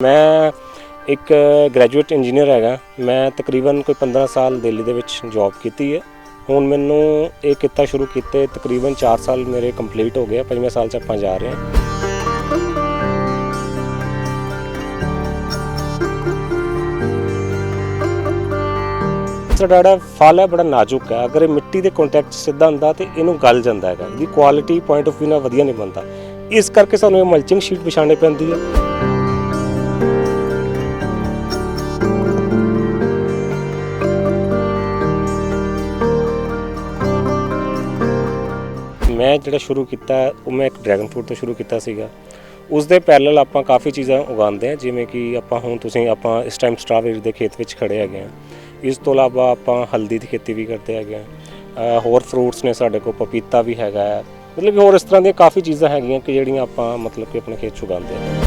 ਮੈਂ ਇੱਕ graduate engineer ਹੈਗਾ। ਮੈਂ ਤਕਰੀਬਨ ਕੋਈ 15 ਸਾਲ ਦਿੱਲੀ ਦੇ ਵਿੱਚ ਜੌਬ ਕੀਤੀ ਹੈ। ਹੁਣ ਮੈਨੂੰ ਇਹ ਕਿੱਤਾ ਸ਼ੁਰੂ ਕੀਤੇ ਤਕਰੀਬਨ 4 ਸਾਲ ਮੇਰੇ ਕੰਪਲੀਟ ਹੋ ਗਏ ਪੰਜਵੇਂ ਸਾਲ 'ਚ ਆਪਾਂ ਜਾ ਰਹੇ ਹਾਂ। ਸਾਡਾ ਜਿਹੜਾ ਫਲ ਹੈ, ਬੜਾ ਨਾਜ਼ੁਕ ਹੈ। ਅਗਰ ਇਹ ਮਿੱਟੀ ਦੇ ਕੰਟੈਕਟ ਸਿੱਧਾ ਹੁੰਦਾ ਤੇ ਇਹਨੂੰ ਗਲ ਜਾਂਦਾ ਹੈਗਾ। ਇਹਦੀ ਕੁਆਲਿਟੀ ਪੁਆਇੰਟ ਆਫ View ਨਾਲ ਵਧੀਆ ਨਹੀਂ ਬਣਦਾ। ਇਸ ਕਰਕੇ ਸਾਨੂੰ ਇਹ ਮਲਚਿੰਗ ਸ਼ੀਟ ਵਿਛਾਉਣੀ ਪੈਂਦੀ ਹੈ। ਮੈਂ ਜਿਹੜਾ ਸ਼ੁਰੂ ਕੀਤਾ, ਉਹ ਮੈਂ ਇੱਕ ਡਰੈਗਨ ਫਰੂਟ ਤੋਂ ਸ਼ੁਰੂ ਕੀਤਾ ਸੀਗਾ। ਉਸ ਦੇ ਪੈਰਲਲ ਆਪਾਂ ਕਾਫੀ ਚੀਜ਼ਾਂ ਉਗਾਉਂਦੇ ਹਾਂ, ਜਿਵੇਂ ਕਿ ਆਪਾਂ ਹੁਣ ਤੁਸੀਂ, ਆਪਾਂ ਇਸ ਟਾਈਮ ਸਟ੍ਰਾਬੇਰੀ ਦੇ ਖੇਤ ਵਿੱਚ ਖੜੇ ਹੈਗੇ ਆ ਇਸ ਤੋਂ ਇਲਾਵਾ ਆਪਾਂ ਹਲਦੀ ਦੀ ਖੇਤੀ ਵੀ ਕਰਦੇ ਹੈਗੇ ਆ ਹੋਰ ਫਰੂਟਸ ਨੇ ਸਾਡੇ ਕੋਲ, ਪਪੀਤਾ ਵੀ ਹੈਗਾ ਹੈ। ਮਤਲਬ ਕਿ ਹੋਰ ਇਸ ਤਰ੍ਹਾਂ ਦੀਆਂ ਕਾਫੀ ਚੀਜ਼ਾਂ ਹੈਗੀਆਂ ਕਿ ਜਿਹੜੀਆਂ ਆਪਾਂ ਮਤਲਬ ਕਿ ਆਪਣੇ ਖੇਤ 'ਚ ਉਗਾਉਂਦੇ ਹਾਂ।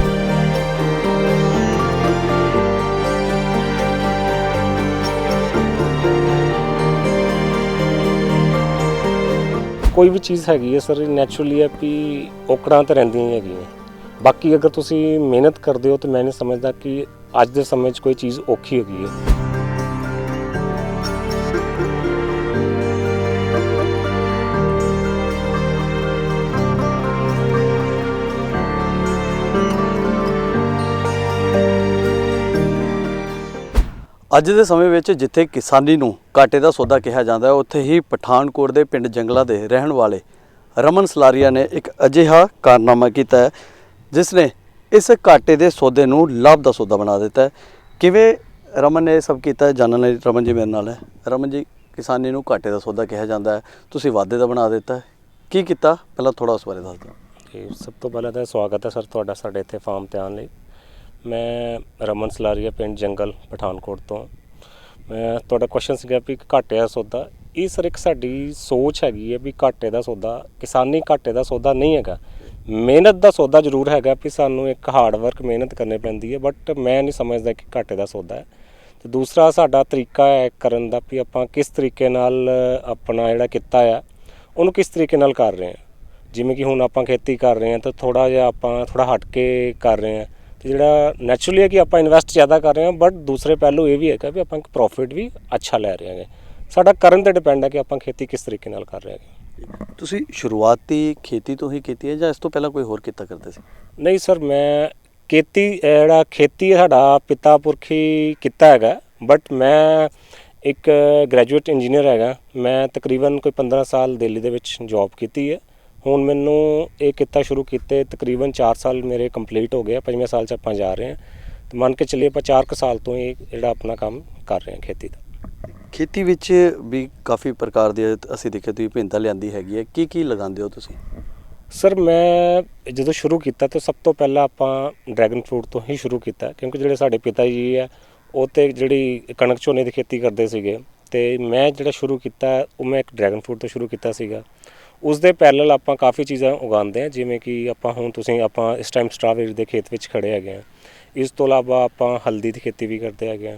ਕੋਈ ਵੀ ਚੀਜ਼ ਹੈਗੀ ਹੈ ਸਰ ਨੈਚੁਰਲੀ ਹੈ ਵੀ ਔਕੜਾਂ ਤਾਂ ਰਹਿੰਦੀਆਂ ਹੀ ਹੈਗੀਆਂ। ਬਾਕੀ ਅਗਰ ਤੁਸੀਂ ਮਿਹਨਤ ਕਰਦੇ ਹੋ, ਤਾਂ ਮੈਂ ਨਹੀਂ ਸਮਝਦਾ ਕਿ ਅੱਜ ਦੇ ਸਮੇਂ 'ਚ ਕੋਈ ਚੀਜ਼ ਔਖੀ ਹੈਗੀ ਹੈ। ਅੱਜ ਦੇ ਸਮੇਂ ਵਿੱਚ ਜਿੱਥੇ ਕਿਸਾਨੀ ਨੂੰ ਘਾਟੇ ਦਾ ਸੌਦਾ ਕਿਹਾ ਜਾਂਦਾ ਹੈ ਉੱਥੇ ਹੀ ਪਠਾਨਕੋਟ ਦੇ ਪਿੰਡ ਜੰਗਲਾ ਦੇ ਰਹਿਣ ਵਾਲੇ ਰਮਨ ਸਲਾਰੀਆ ਨੇ ਇੱਕ ਅਜਿਹਾ ਕਾਰਨਾਮਾ ਕੀਤਾ ਹੈ ਜਿਸ ਨੇ ਇਸ ਘਾਟੇ ਦੇ ਸੌਦੇ ਨੂੰ ਲਾਭ ਦਾ ਸੌਦਾ ਬਣਾ ਦਿੱਤਾ ਹੈ। ਕਿਵੇਂ ਰਮਨ ਨੇ ਇਹ ਸਭ ਕੀਤਾ ਹੈ, ਜਾਣਨ ਲਈ ਰਮਨ ਜੀ ਮੇਰੇ ਨਾਲ ਹੈ। ਰਮਨ ਜੀ ਕਿਸਾਨੀ ਨੂੰ ਘਾਟੇ ਦਾ ਸੌਦਾ ਕਿਹਾ ਜਾਂਦਾ ਹੈ ਤੁਸੀਂ ਵਾਅਦੇ ਦਾ ਬਣਾ ਦਿੱਤਾ ਹੈ। ਕੀ ਕੀਤਾ? ਪਹਿਲਾਂ ਥੋੜਾ ਉਸ ਬਾਰੇ ਦੱਸ ਦਿਓ। ਤੇ ਸਭ ਤੋਂ ਪਹਿਲਾਂ ਤਾਂ ਸਵਾਗਤ ਹੈ ਸਰ ਤੁਹਾਡਾ ਸਾਡੇ ਇੱਥੇ ਫਾਰਮ ਤੇ ਆਉਣ ਲਈ। ਮੈਂ ਰਮਨ ਸਲਾਰੀਆ ਪਿੰਡ ਜੰਗਲ, ਪਠਾਨਕੋਟ ਤੋਂ। ਮੈਂ ਤੁਹਾਡਾ ਕੁਐਸਚਨ ਸੀਗਾ ਵੀ ਘਾਟੇ ਦਾ ਸੌਦਾ। ਇਹ ਸਰ ਇੱਕ ਸਾਡੀ ਸੋਚ ਹੈਗੀ ਹੈ ਵੀ ਘਾਟੇ ਦਾ ਸੌਦਾ, ਕਿਸਾਨੀ ਘਾਟੇ ਦਾ ਸੌਦਾ ਨਹੀਂ ਹੈਗਾ। ਮਿਹਨਤ ਦਾ ਸੌਦਾ ਜ਼ਰੂਰ ਹੈਗਾ ਵੀ ਸਾਨੂੰ ਇੱਕ ਹਾਰਡ ਵਰਕ ਮਿਹਨਤ ਕਰਨੀ ਪੈਂਦੀ ਹੈ ਬਟ ਮੈਂ ਨਹੀਂ ਸਮਝਦਾ ਕਿ ਘਾਟੇ ਦਾ ਸੌਦਾ ਹੈ। ਤੇ ਦੂਸਰਾ ਸਾਡਾ ਤਰੀਕਾ ਹੈ ਕਰਨ ਦਾ ਵੀ ਆਪਾਂ ਕਿਸ ਤਰੀਕੇ ਨਾਲ ਆਪਣਾ ਜਿਹੜਾ ਕਿੱਤਾ ਆ, ਉਹਨੂੰ ਕਿਸ ਤਰੀਕੇ ਨਾਲ ਕਰ ਰਹੇ ਹਾਂ। ਜਿਵੇਂ ਕਿ ਹੁਣ ਆਪਾਂ ਖੇਤੀ ਕਰ ਰਹੇ ਹਾਂ ਤਾਂ ਥੋੜਾ ਜਿਹਾ ਆਪਾਂ ਥੋੜਾ ਹਟ ਕੇ ਕਰ ਰਹੇ ਹਾਂ। ਤੇ ਜਿਹੜਾ ਨੈਚੁਰਲੀ ਹੈ ਕਿ ਆਪਾਂ ਇਨਵੈਸਟ ਜ਼ਿਆਦਾ ਕਰ ਰਹੇ ਹਾਂ ਬਟ ਦੂਸਰੇ ਪਹਿਲੂ ਇਹ ਵੀ ਹੈਗਾ ਵੀ ਆਪਾਂ ਇੱਕ ਪ੍ਰੋਫਿਟ ਵੀ ਅੱਛਾ ਲੈ ਰਹੇ ਹਾਂਗੇ। ਸਾਡਾ ਕਰਨ ਤੇ ਡਿਪੈਂਡ ਹੈ ਕਿ ਆਪਾਂ ਖੇਤੀ ਕਿਸ ਤਰੀਕੇ ਨਾਲ ਕਰ ਰਹੇ ਹਾਂ ਤੁਸੀਂ ਸ਼ੁਰੂਆਤੀ ਖੇਤੀ ਤੋਂ ਹੀ ਕੀਤੀ ਹੈ ਜਾਂ ਇਸ ਤੋਂ ਪਹਿਲਾਂ ਕੋਈ ਹੋਰ ਕੀਤਾ ਕਰਦੇ ਸੀ? ਨਹੀਂ ਸਰ ਮੈਂ ਖੇਤੀ ਜਿਹੜਾ ਖੇਤੀ ਸਾਡਾ ਪਿਤਾ ਪੁਰਖੀ ਕੀਤਾ ਹੈਗਾ ਬਟ ਮੈਂ ਇੱਕ ਗ੍ਰੈਜੂਏਟ ਇੰਜੀਨੀਅਰ ਹੈਗਾ। ਮੈਂ ਤਕਰੀਬਨ ਕੋਈ 15 ਸਾਲ ਦਿੱਲੀ ਦੇ ਵਿੱਚ ਜੌਬ ਕੀਤੀ ਹੈ। ਹੁਣ ਮੈਨੂੰ ਇਹ ਕਿੱਤਾ ਸ਼ੁਰੂ ਕੀਤੇ ਤਕਰੀਬਨ 4 ਸਾਲ ਮੇਰੇ ਕੰਪਲੀਟ ਹੋ ਗਏ ਆ ਪੰਜਵੇਂ ਸਾਲ 'ਚ ਆਪਾਂ ਜਾ ਰਹੇ ਹਾਂ ਤੇ ਮੰਨ ਕੇ ਚੱਲੀਏ ਆਪਾਂ 4 ਕੁ ਸਾਲ ਤੋਂ ਇਹ ਜਿਹੜਾ ਆਪਣਾ ਕੰਮ ਕਰ ਰਹੇ ਹਾਂ ਖੇਤੀ ਦਾ। ਖੇਤੀ ਵਿੱਚ ਵੀ ਕਾਫੀ ਪ੍ਰਕਾਰ ਦੀ ਅਸੀਂ ਦੇਖਿਆ ਤੁਸੀਂ ਭਿੰਨਤਾ ਲਿਆਂਦੀ ਹੈਗੀ ਹੈ। ਕੀ ਕੀ ਲਗਾਉਂਦੇ ਹੋ ਤੁਸੀਂ? ਸਰ ਮੈਂ ਜਦੋਂ ਸ਼ੁਰੂ ਕੀਤਾ ਤਾਂ ਸਭ ਤੋਂ ਪਹਿਲਾਂ ਆਪਾਂ ਡਰੈਗਨ ਫਰੂਟ ਤੋਂ ਹੀ ਸ਼ੁਰੂ ਕੀਤਾ ਕਿਉਂਕਿ ਜਿਹੜੇ ਸਾਡੇ ਪਿਤਾ ਜੀ ਆ ਉਹ ਤੇ ਜਿਹੜੀ ਕਣਕ ਝੋਨੇ ਦੀ ਖੇਤੀ ਕਰਦੇ ਸੀਗੇ। ਤੇ ਮੈਂ ਜਿਹੜਾ ਸ਼ੁਰੂ ਕੀਤਾ ਉਹ ਮੈਂ ਇੱਕ ਡਰੈਗਨ ਫਰੂਟ ਤੋਂ ਸ਼ੁਰੂ ਕੀਤਾ ਸੀਗਾ। ਉਸ ਦੇ ਪੈਰਲਲ ਆਪਾਂ ਕਾਫੀ ਚੀਜ਼ਾਂ ਉਗਾਉਂਦੇ ਹਾਂ ਜਿਵੇਂ ਕਿ ਆਪਾਂ ਹੁਣ ਤੁਸੀਂ ਆਪਾਂ ਇਸ ਟਾਈਮ ਸਟ੍ਰਾਬੇਰੀ ਦੇ ਖੇਤ ਵਿੱਚ ਖੜੇ ਹੈਗੇ ਆ ਇਸ ਤੋਂ ਇਲਾਵਾ ਆਪਾਂ ਹਲਦੀ ਦੀ ਖੇਤੀ ਵੀ ਕਰਦੇ ਹੈਗੇ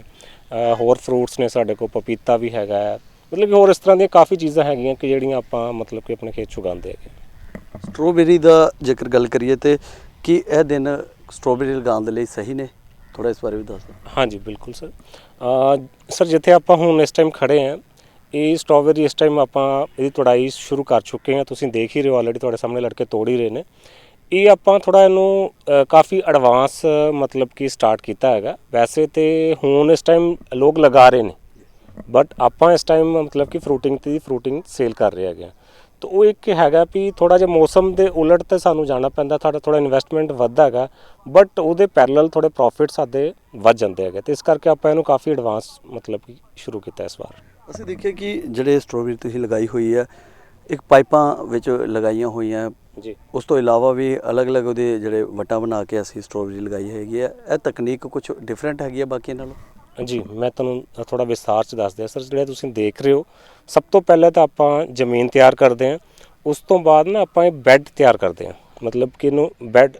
ਆ ਹੋਰ ਫਰੂਟਸ ਨੇ ਸਾਡੇ ਕੋਲ ਪਪੀਤਾ ਵੀ ਹੈਗਾ ਹੈ। ਮਤਲਬ ਕਿ ਹੋਰ ਇਸ ਤਰ੍ਹਾਂ ਦੀਆਂ ਕਾਫੀ ਚੀਜ਼ਾਂ ਹੈਗੀਆਂ ਕਿ ਜਿਹੜੀਆਂ ਆਪਾਂ ਮਤਲਬ ਕਿ ਆਪਣੇ ਖੇਤ 'ਚ ਉਗਾਉਂਦੇ ਹੈਗੇ ਸਟ੍ਰਾਬੇਰੀ ਦਾ ਜੇਕਰ ਗੱਲ ਕਰੀਏ ਤੇ ਕੀ ਇਹ ਦਿਨ ਸਟ੍ਰਾਬੇਰੀ ਲਗਾਉਣ ਦੇ ਲਈ ਸਹੀ ਨੇ? ਥੋੜਾ ਇਸ ਬਾਰੇ ਵੀ ਦੱਸ ਦਿਓ। ਹਾਂਜੀ ਬਿਲਕੁਲ ਸਰ। ਸਰ ਜਿੱਥੇ ਆਪਾਂ ਹੁਣ ਇਸ ਟਾਈਮ ਖੜੇ ਆ ਇਹ ਸਟ੍ਰਾਬੇਰੀ ਇਸ ਟਾਈਮ ਆਪਾਂ ਇਹਦੀ ਤੁੜਾਈ ਸ਼ੁਰੂ ਕਰ ਚੁੱਕੇ ਹਾਂ। ਤੁਸੀਂ ਦੇਖ ਹੀ ਰਹੇ ਹੋ ਆਲਰੇਡੀ ਤੁਹਾਡੇ ਸਾਹਮਣੇ ਲੜਕੇ ਤੋੜ ਹੀ ਰਹੇ ਨੇ। ਇਹ ਆਪਾਂ ਥੋੜਾ ਇਹਨੂੰ ਕਾਫੀ ਐਡਵਾਂਸ ਮਤਲਬ ਕਿ ਸਟਾਰਟ ਕੀਤਾ ਹੈਗਾ। ਵੈਸੇ ਤੇ ਹੁਣ ਇਸ ਟਾਈਮ ਲੋਕ ਲਗਾ ਰਹੇ ਨੇ। ਬਟ ਆਪਾਂ ਇਸ ਟਾਈਮ ਮਤਲਬ ਕਿ ਫਰੂਟਿੰਗ ਤੇ ਫਰੂਟਿੰਗ ਸੇਲ ਕਰ ਰਹੇ ਹੈਗੇ ਆ। ਤਾਂ ਉਹ ਇੱਕ ਹੈਗਾ ਵੀ ਥੋੜਾ ਜਿਹਾ ਮੌਸਮ ਦੇ ਉਲਟ ਤੇ ਸਾਨੂੰ ਜਾਣਾ ਪੈਂਦਾ, ਤੁਹਾਡਾ ਥੋੜਾ ਇਨਵੈਸਟਮੈਂਟ ਵੱਧਦਾ ਹੈਗਾ। ਬਟ ਉਹਦੇ ਪੈਰਲਲ ਥੋੜੇ ਪ੍ਰੋਫਿਟ ਸਾਡੇ ਵੱਧ ਜਾਂਦੇ ਹੈਗੇ। ਤੇ ਇਸ ਕਰਕੇ ਆਪਾਂ ਇਹਨੂੰ ਕਾਫੀ ਐਡਵਾਂਸ ਮਤਲਬ ਕਿ ਸ਼ੁਰੂ ਕੀਤਾ ਇਸ ਵਾਰ। ਅਸੀਂ ਦੇਖਿਆ ਕਿ ਜਿਹੜੇ ਸਟ੍ਰਾਬੇਰੀ ਤੁਸੀਂ ਲਗਾਈ ਹੋਈ ਹੈ ਇੱਕ ਪਾਈਪਾਂ ਵਿੱਚ ਲਗਾਈਆਂ ਹੋਈਆਂ। ਜੀ। ਉਸ ਤੋਂ ਇਲਾਵਾ ਵੀ ਅਲੱਗ-ਅਲੱਗ ਉਹਦੇ ਜਿਹੜੇ ਵਟਾ ਬਣਾ ਕੇ ਅਸੀਂ ਸਟ੍ਰਾਬੇਰੀ ਲਗਾਈ ਹੈਗੀ ਹੈ। ਇਹ ਤਕਨੀਕ ਕੁਝ ਡਿਫਰੈਂਟ ਹੈਗੀ ਹੈ ਬਾਕੀ ਨਾਲੋਂ? ਜੀ ਮੈਂ ਤੁਹਾਨੂੰ ਥੋੜਾ ਵਿਸਥਾਰ ਚ ਦੱਸ ਦਿਆਂ। ਸਰ ਜਿਹੜੇ ਤੁਸੀਂ ਦੇਖ ਰਹੇ ਹੋ ਸਭ ਤੋਂ ਪਹਿਲਾਂ ਤਾਂ ਆਪਾਂ ਜ਼ਮੀਨ ਤਿਆਰ ਕਰਦੇ ਹਾਂ। ਉਸ ਤੋਂ ਬਾਅਦ ਨਾ ਆਪਾਂ ਇਹ ਬੈੱਡ ਤਿਆਰ ਕਰਦੇ ਹਾਂ। ਮਤਲਬ ਕਿ ਇਹਨੂੰ ਬੈੱਡ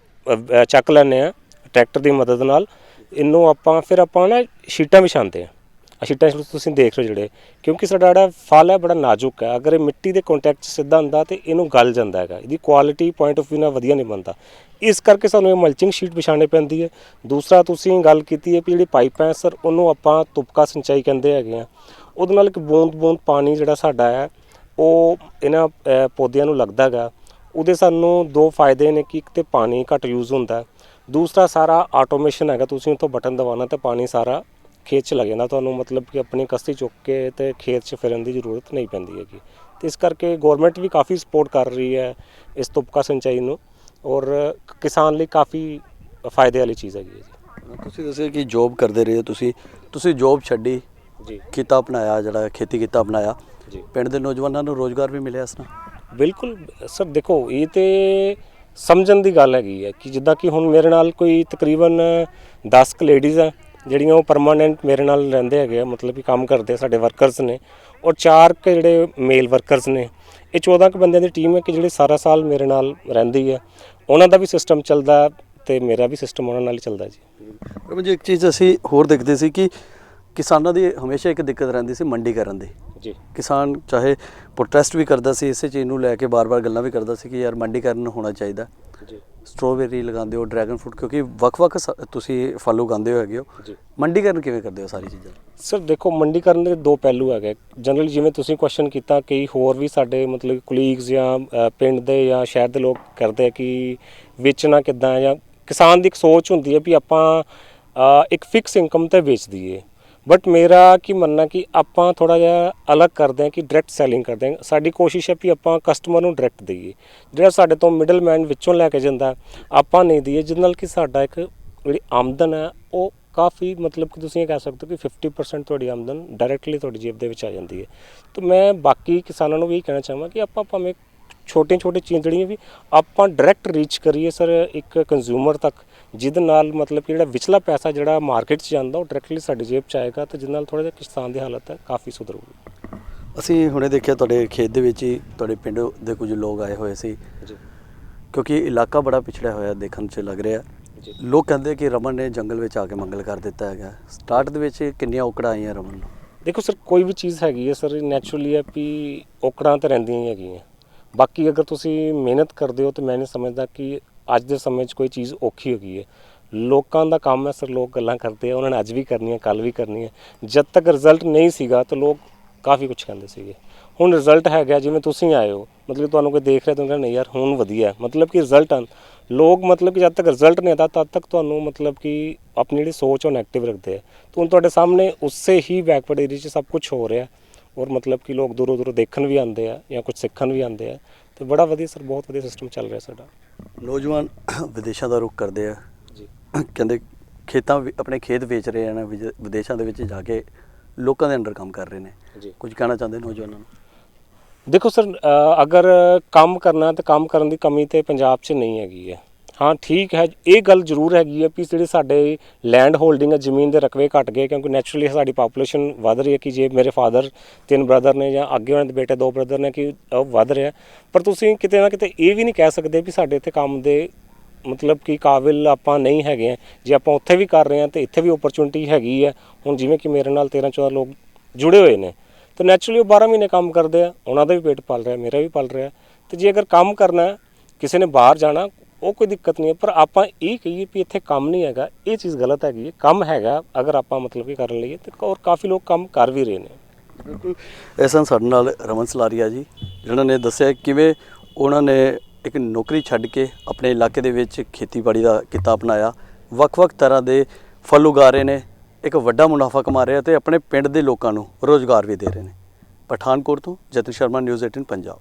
ਚੱਕ ਲੈਂਦੇ ਆ ਟਰੈਕਟਰ ਦੀ ਮਦਦ ਨਾਲ। ਇਹਨੂੰ ਆਪਾਂ ਫਿਰ ਆਪਾਂ ਨਾ ਸ਼ੀਟਾਂ ਵਿਛਾਉਂਦੇ ਹਾਂ। ਅਸੀਂ ਤੁਸੀਂ ਦੇਖ ਰਹੇ ਹੋ ਜਿਹੜੇ, ਕਿਉਂਕਿ ਸਾਡਾ ਜਿਹੜਾ ਫਲ ਹੈ ਬੜਾ ਨਾਜ਼ੁਕ ਹੈ। ਅਗਰ ਇਹ ਮਿੱਟੀ ਦੇ ਕੰਟੈਕਟ 'ਚ ਸਿੱਧਾ ਹੁੰਦਾ ਤੇ ਇਹਨੂੰ ਗਲ ਜਾਂਦਾ ਹੈਗਾ। ਇਹਦੀ ਕੁਆਲਿਟੀ ਪੁਆਇੰਟ ਆਫ View ਨਾਲ ਵਧੀਆ ਨਹੀਂ ਬਣਦਾ। ਇਸ ਕਰਕੇ ਸਾਨੂੰ ਇਹ ਮਲਚਿੰਗ ਸ਼ੀਟ ਵਿਛਾਉਣੀ ਪੈਂਦੀ ਹੈ। ਦੂਸਰਾ ਤੁਸੀਂ ਗੱਲ ਕੀਤੀ ਹੈ ਵੀ ਜਿਹੜੀ ਪਾਈਪ ਹੈ ਸਰ ਉਹਨੂੰ ਆਪਾਂ ਤੁਪਕਾ ਸਿੰਚਾਈ ਕਹਿੰਦੇ ਹੈਗੇ ਆ ਉਹਦੇ ਨਾਲ ਇੱਕ ਬੂੰਦ ਬੂੰਦ ਪਾਣੀ ਜਿਹੜਾ ਸਾਡਾ ਹੈ, ਉਹ ਇਹਨਾਂ ਪੌਦਿਆਂ ਨੂੰ ਲੱਗਦਾ ਹੈਗਾ। ਉਹਦੇ ਸਾਨੂੰ ਦੋ ਫਾਇਦੇ ਨੇ ਕਿ ਇੱਕ ਤੇ ਪਾਣੀ ਘੱਟ ਯੂਜ਼ ਹੁੰਦਾ ਦੂਸਰਾ ਸਾਰਾ ਆਟੋਮੇਸ਼ਨ ਹੈਗਾ, ਤੁਸੀਂ ਉੱਥੋਂ ਬਟਨ ਦਬਾਉਣਾ ਤੇ ਪਾਣੀ ਸਾਰਾ ਖੇਤ 'ਚ ਲੱਗ ਜਾਂਦਾ ਤੁਹਾਨੂੰ ਮਤਲਬ ਕਿ ਆਪਣੀ ਕਸਤੀ ਚੁੱਕ ਕੇ ਤੇ ਖੇਤ 'ਚ ਫਿਰਨ ਦੀ ਜ਼ਰੂਰਤ ਨਹੀਂ ਪੈਂਦੀ ਹੈਗੀ। ਤੇ ਇਸ ਕਰਕੇ ਗਵਰਨਮੈਂਟ ਵੀ ਕਾਫੀ ਸਪੋਰਟ ਕਰ ਰਹੀ ਹੈ ਇਸ ਤੁਪਕਾ ਸਿੰਚਾਈ ਨੂੰ ਔਰ ਕਿਸਾਨ ਲਈ ਕਾਫੀ ਫਾਇਦੇ ਵਾਲੀ ਚੀਜ਼ ਹੈਗੀ ਹੈ ਤੁਸੀਂ ਦੱਸਿਆ ਕਿ ਜੌਬ ਕਰਦੇ ਰਹੇ ਹੋ ਤੁਸੀਂ ਤੁਸੀਂ ਜੌਬ ਛੱਡੀ ਜੀ। ਕੀਤਾ ਅਪਣਾਇਆ ਜਿਹੜਾ ਖੇਤੀ ਕੀਤਾ ਅਪਣਾਇਆ। ਜੀ। ਪਿੰਡ ਦੇ ਨੌਜਵਾਨਾਂ ਨੂੰ ਰੋਜ਼ਗਾਰ ਵੀ ਮਿਲਿਆ ਇਸ ਨਾਲ? ਬਿਲਕੁਲ ਸਰ ਦੇਖੋ ਇਹ ਤੇ ਸਮਝਣ ਦੀ ਗੱਲ ਹੈਗੀ ਹੈ ਕਿ ਜਿੱਦਾਂ ਕਿ ਹੁਣ ਮੇਰੇ ਨਾਲ ਕੋਈ ਤਕਰੀਬਨ 10 ਕੁ ਲੇਡੀਜ਼ ਆ ਜਿਹੜੀਆਂ ਉਹ ਪਰਮਾਨੈਂਟ ਮੇਰੇ ਨਾਲ ਰਹਿੰਦੇ ਹੈਗੇ ਆ ਮਤਲਬ ਕਿ ਕੰਮ ਕਰਦੇ ਸਾਡੇ ਵਰਕਰਸ ਨੇ। ਔਰ ਚਾਰ ਕੁ ਜਿਹੜੇ ਮੇਲ ਵਰਕਰਸ ਨੇ ਇਹ 14 ਕੁ ਬੰਦਿਆਂ ਦੀ ਟੀਮ ਹੈ ਕਿ ਜਿਹੜੇ ਸਾਰਾ ਸਾਲ ਮੇਰੇ ਨਾਲ ਰਹਿੰਦੀ ਹੈ। ਉਹਨਾਂ ਦਾ ਵੀ ਸਿਸਟਮ ਚੱਲਦਾ ਤੇ ਮੇਰਾ ਵੀ ਸਿਸਟਮ ਉਹਨਾਂ ਨਾਲ ਹੀ ਚੱਲਦਾ ਜੀ। ਰਮਨ ਜੀ ਇੱਕ ਚੀਜ਼ ਅਸੀਂ ਹੋਰ ਦੇਖਦੇ ਸੀ ਕਿ ਕਿਸਾਨਾਂ ਦੀ ਹਮੇਸ਼ਾ ਇੱਕ ਦਿੱਕਤ ਰਹਿੰਦੀ ਸੀ ਮੰਡੀ ਕਰਨ ਦੀ। ਜੀ। ਕਿਸਾਨ ਚਾਹੇ ਪ੍ਰੋਟੈਸਟ ਵੀ ਕਰਦਾ ਸੀ ਇਸੇ ਚੀਜ਼ ਨੂੰ ਲੈ ਕੇ ਬਾਰ-ਬਾਰ ਗੱਲਾਂ ਵੀ ਕਰਦਾ ਸੀ ਕਿ ਯਾਰ ਮੰਡੀਕਰਨ ਹੋਣਾ ਚਾਹੀਦਾ। ਜੀ। ਸਟ੍ਰਾਬੇਰੀ ਲਗਾਉਂਦੇ ਹੋ ਡਰੈਗਨ ਫਰੂਟ ਕਿਉਂਕਿ ਵੱਖ-ਵੱਖ ਸ- ਤੁਸੀਂ ਫਲ ਉਗਾਉਂਦੇ ਹੋ ਹੈਗੇ ਹੋ। ਜੀ। ਮੰਡੀਕਰਨ ਕਿਵੇਂ ਕਰਦੇ ਹੋ ਸਾਰੀ ਚੀਜ਼ਾਂ? ਸਰ ਦੇਖੋ ਮੰਡੀਕਰਨ ਦੇ ਦੋ ਪਹਿਲੂ ਹੈਗੇ। ਜਨਰਲੀ ਜਿਵੇਂ ਤੁਸੀਂ ਕੁਐਸਚਨ ਕੀਤਾ ਕਈ ਹੋਰ ਵੀ ਸਾਡੇ ਮਤਲਬ ਕੁਲੀਗਸ ਜਾਂ ਅ, ਪਿੰਡ ਦੇ ਜਾਂ ਸ਼ਹਿਰ ਦੇ ਲੋਕ ਕਰਦੇ ਆ ਕਿ ਵੇਚਣਾ ਕਿੱਦਾਂ ਹੈ ਜਾਂ ਕਿਸਾਨ ਦੀ ਇੱਕ ਸੋਚ ਹੁੰਦੀ ਹੈ ਵੀ ਆਪਾਂ ਅ, ਇੱਕ ਫਿਕਸ ਇਨਕਮ ਤੇ ਵੇਚ ਦਈਏ। ਬਟ ਮੇਰਾ ਕੀ ਮੰਨਣਾ ਕਿ ਆਪਾਂ ਥੋੜਾ ਜਿਹਾ ਅਲੱਗ ਕਰਦੇ ਹਾਂ ਕਿ ਡਾਇਰੈਕਟ ਸੈਲਿੰਗ ਕਰਦੇ ਹਾਂ। ਸਾਡੀ ਕੋਸ਼ਿਸ਼ ਹੈ ਵੀ ਆਪਾਂ ਕਸਟਮਰ ਨੂੰ ਡਾਇਰੈਕਟ ਦਈਏ। ਜਿਹੜਾ ਸਾਡੇ ਤੋਂ ਮਿਡਲਮੈਨ ਵਿੱਚੋਂ ਲੈ ਕੇ ਜਾਂਦਾ, ਆਪਾਂ ਨਹੀਂ ਦਈਏ, ਜਿਹਦੇ ਨਾਲ ਕਿ ਸਾਡਾ ਇੱਕ ਜਿਹੜੀ ਆਮਦਨ ਹੈ, ਉਹ ਕਾਫੀ ਮਤਲਬ ਕਿ ਤੁਸੀਂ ਇਹ ਕਹਿ ਸਕਦੇ ਹੋ ਕਿ 50% ਤੁਹਾਡੀ ਆਮਦਨ ਡਾਇਰੈਕਟਲੀ ਤੁਹਾਡੀ ਜੇਬ ਦੇ ਵਿੱਚ ਆ ਜਾਂਦੀ ਹੈ। ਤਾਂ ਮੈਂ ਬਾਕੀ ਕਿਸਾਨਾਂ ਨੂੰ ਵੀ ਇਹ ਕਹਿਣਾ ਚਾਹਾਂ ਕਿ ਆਪਾਂ ਭਾਵੇਂ ਛੋਟੇ ਛੋਟੇ ਚੀਜ਼ ਜਿਹੜੀਆਂ ਵੀ ਆਪਾਂ ਡਾਇਰੈਕਟ ਰੀਚ ਕਰੀਏ ਸਰ ਇੱਕ ਕੰਜ਼ਿਊਮਰ ਤੱਕ। ਜਿਹਦੇ ਨਾਲ ਮਤਲਬ ਕਿ ਜਿਹੜਾ ਵਿਚਲਾ ਪੈਸਾ ਜਿਹੜਾ ਮਾਰਕੀਟ 'ਚ ਜਾਂਦਾ ਉਹ ਡਾਇਰੈਕਟਲੀ ਸਾਡੀ ਜੇਬ 'ਚ ਆਏਗਾ ਤੇ ਜਿਹਦੇ ਨਾਲ ਥੋੜਾ ਜਿਹਾ ਕਿਸਾਨ ਦੀ ਹਾਲਤ ਹੈ ਕਾਫੀ ਸੁਧਰੂਗੀ ਅਸੀਂ ਹੁਣੇ ਦੇਖਿਆ ਤੁਹਾਡੇ ਖੇਤ ਦੇ ਵਿੱਚ ਹੀ ਤੁਹਾਡੇ ਪਿੰਡ ਦੇ ਕੁਝ ਲੋਕ ਆਏ ਹੋਏ ਸੀ। ਜੀ। ਕਿਉਂਕਿ ਇਲਾਕਾ ਬੜਾ ਪਿਛੜਿਆ ਹੋਇਆ ਦੇਖਣ 'ਚ ਲੱਗ ਰਿਹਾ। ਜੀ। ਲੋਕ ਕਹਿੰਦੇ ਕਿ ਰਮਨ ਨੇ ਜੰਗਲ ਵਿੱਚ ਆ ਕੇ ਮੰਗਲ ਕਰ ਦਿੱਤਾ ਹੈਗਾ। ਸਟਾਰਟ ਦੇ ਵਿੱਚ ਕਿੰਨੀਆਂ ਔਕੜਾਂ ਆਈਆਂ ਰਮਨ ਨੂੰ? ਦੇਖੋ ਸਰ ਕੋਈ ਵੀ ਚੀਜ਼ ਹੈਗੀ ਹੈ ਸਰ ਨੈਚੁਰਲੀ ਹੈ ਵੀ ਔਕੜਾਂ ਤਾਂ ਰਹਿੰਦੀਆਂ ਹੀ ਹੈਗੀਆਂ। ਬਾਕੀ ਅਗਰ ਤੁਸੀਂ ਮਿਹਨਤ ਕਰਦੇ ਹੋ ਤਾਂ ਮੈਂ ਨਹੀਂ ਸਮਝਦਾ ਕਿ ਅੱਜ ਦੇ ਸਮੇਂ 'ਚ ਕੋਈ ਚੀਜ਼ ਔਖੀ ਹੋ ਗਈ ਹੈ। ਲੋਕਾਂ ਦਾ ਕੰਮ ਹੈ, ਸਰ ਲੋਕ ਗੱਲਾਂ ਕਰਦੇ ਆ, ਉਹਨਾਂ ਨੇ ਅੱਜ ਵੀ ਕਰਨੀ ਹੈ ਕੱਲ ਵੀ ਕਰਨੀ ਹੈ ਜਦ ਤੱਕ ਰਿਜ਼ਲਟ ਨਹੀਂ ਸੀਗਾ ਤਾਂ ਲੋਕ ਕਾਫੀ ਕੁਝ ਕਹਿੰਦੇ ਸੀਗੇ। ਹੁਣ ਰਿਜ਼ਲਟ ਹੈਗਾ, ਜਿਵੇਂ ਤੁਸੀਂ ਆਏ ਹੋ, ਮਤਲਬ ਤੁਹਾਨੂੰ ਕੋਈ ਦੇਖ ਰਿਹਾ ਤਾਂ ਨਹੀਂ ਯਾਰ, ਹੁਣ ਵਧੀਆ ਮਤਲਬ ਕਿ ਰਿਜ਼ਲਟ ਆਂ ਲੋਕ ਮਤਲਬ ਕਿ ਜਦ ਤੱਕ ਰਿਜ਼ਲਟ ਨਹੀਂ ਆਤਾ ਤਦ ਤੱਕ ਤੁਹਾਨੂੰ ਮਤਲਬ ਕਿ ਆਪਣੀ ਜਿਹੜੀ ਸੋਚ ਉਹ ਨੈਗੇਟਿਵ ਰੱਖਦੇ ਆ। ਤਾਂ ਹੁਣ ਤੁਹਾਡੇ ਸਾਹਮਣੇ ਉਸੇ ਹੀ ਬੈਕਵਰਡ ਏਰੀਆ 'ਚ ਸਭ ਕੁਝ ਹੋ ਰਿਹਾ। ਔਰ ਮਤਲਬ ਕਿ ਲੋਕ ਦੂਰੋਂ ਦੂਰੋਂ ਦੇਖਣ ਵੀ ਆਉਂਦੇ ਆ ਜਾਂ ਕੁਝ ਸਿੱਖਣ ਵੀ ਆਉਂਦੇ ਆ। ਤੇ ਬੜਾ ਵਧੀਆ, ਸਰ, ਬਹੁਤ ਵਧੀਆ ਸਿਸਟਮ ਚੱਲ ਰਿਹਾ ਸਾਡਾ। ਨੌਜਵਾਨ ਵਿਦੇਸ਼ਾਂ ਦਾ ਰੁਖ ਕਰਦੇ ਆ। ਜੀ। ਕਹਿੰਦੇ ਖੇਤਾਂ ਵਿ- ਆਪਣੇ ਖੇਤ ਵੇਚ ਰਹੇ ਹਨ ਵਿਜ- ਵਿਦੇਸ਼ਾਂ ਦੇ ਵਿੱਚ ਜਾ ਕੇ ਲੋਕਾਂ ਦੇ ਅੰਡਰ ਕੰਮ ਕਰ ਰਹੇ ਨੇ। ਜੀ। ਕੁਝ ਕਹਿਣਾ ਚਾਹੁੰਦੇ ਨੌਜਵਾਨਾਂ ਨੂੰ? ਦੇਖੋ ਸਰ ਅ, ਅਗਰ ਕੰਮ ਕਰਨਾ ਤਾਂ ਕੰਮ ਕਰਨ ਦੀ ਕਮੀ ਤੇ ਪੰਜਾਬ 'ਚ ਨਹੀਂ ਹੈਗੀ ਹੈ। ਹਾਂ, ਠੀਕ ਹੈ। ਇਹ ਗੱਲ ਜ਼ਰੂਰ ਹੈਗੀ ਹੈ ਕਿ ਜਿਹੜੇ ਸਾਡੇ ਲੈਂਡ ਹੋਲਡਿੰਗ ਹੈ ਜ਼ਮੀਨ ਦੇ ਰਕਬੇ ਘਟ ਗਏ ਕਿਉਂਕਿ ਨੈਚੁਰਲੀ ਸਾਡੀ ਪਾਪੂਲੇਸ਼ਨ ਵਧ ਰਹੀ ਹੈ ਕਿ ਜੇ ਮੇਰੇ ਫਾਦਰ ਤਿੰਨ ਬ੍ਰਦਰ ਨੇ ਜਾਂ ਅੱਗੇ ਉਹਨਾਂ ਦੇ ਬੇਟੇ ਦੋ ਬ੍ਰਦਰ ਨੇ ਕਿ ਉਹ ਵਧ ਰਿਹਾ। ਪਰ ਤੁਸੀਂ ਕਿਤੇ ਨਾ ਕਿਤੇ ਇਹ ਵੀ ਨਹੀਂ ਕਹਿ ਸਕਦੇ ਵੀ ਸਾਡੇ ਇੱਥੇ ਕੰਮ ਦੇ ਮਤਲਬ ਕਿ ਕਾਬਿਲ ਆਪਾਂ ਨਹੀਂ ਹੈਗੇ ਆ ਜੇ ਆਪਾਂ ਉੱਥੇ ਵੀ ਕਰ ਰਹੇ ਹਾਂ ਤੇ ਇੱਥੇ ਵੀ ਓਪਰਚੁਨਿਟੀ ਹੈਗੀ ਹੈ। ਹੁਣ ਜਿਵੇਂ ਕਿ ਮੇਰੇ ਨਾਲ 13 14 ਲੋਕ ਜੁੜੇ ਹੋਏ ਨੇ, ਤੇ ਨੈਚੁਰਲੀ ਉਹ 12 ਮਹੀਨੇ ਕੰਮ ਕਰਦੇ ਆ, ਉਹਨਾਂ ਦਾ ਵੀ ਪੇਟ ਪਲ ਰਿਹਾ, ਮੇਰਾ ਵੀ ਪਲ ਰਿਹਾ। ਤੇ ਜੇ ਅਗਰ ਕੰਮ ਕਰਨਾ ਕਿਸੇ ਨੇ ਬਾਹਰ ਜਾਣਾ ਉਹ ਕੋਈ ਦਿੱਕਤ ਨਹੀਂ ਹੈ। ਪਰ ਆਪਾਂ ਇਹ ਕਹੀਏ ਵੀ ਇੱਥੇ ਕੰਮ ਨਹੀਂ ਹੈਗਾ। ਇਹ ਚੀਜ਼ ਗਲਤ ਹੈਗੀ ਹੈ। ਕੰਮ ਹੈਗਾ। ਅਗਰ ਆਪਾਂ ਮਤਲਬ ਕਿ ਕਰਨ ਲਈਏ ਤੇ ਔਰ ਕਾਫੀ ਲੋਕ ਕੰਮ ਕਰ ਵੀ ਰਹੇ ਨੇ। ਬਿਲਕੁਲ। ਐਸਾ ਸਾਡੇ ਨਾਲ ਰਮਨ ਸਲਾਰੀਆ ਜੀ, ਜਿਨ੍ਹਾਂ ਨੇ ਦੱਸਿਆ ਕਿਵੇਂ ਉਹਨਾਂ ਨੇ ਇੱਕ ਨੌਕਰੀ ਛੱਡ ਕੇ ਆਪਣੇ ਇਲਾਕੇ ਦੇ ਵਿੱਚ ਖੇਤੀਬਾੜੀ ਦਾ ਕਿੱਤਾ ਅਪਣਾਇਆ। ਵੱਖ-ਵੱਖ ਤਰ੍ਹਾਂ ਦੇ ਫਲ ਉਗਾ ਰਹੇ ਨੇ। ਇੱਕ ਵੱਡਾ ਮੁਨਾਫਾ ਕਮਾ ਰਹੇ ਆ ਤੇ ਆਪਣੇ ਪਿੰਡ ਦੇ ਲੋਕਾਂ ਨੂੰ ਰੋਜ਼ਗਾਰ ਵੀ ਦੇ ਰਹੇ ਨੇ। ਪਠਾਨਕੋਟ ਤੋਂ ਜਤਨ ਸ਼ਰਮਾ, ਨਿਊਜ਼ 18 ਪੰਜਾਬ।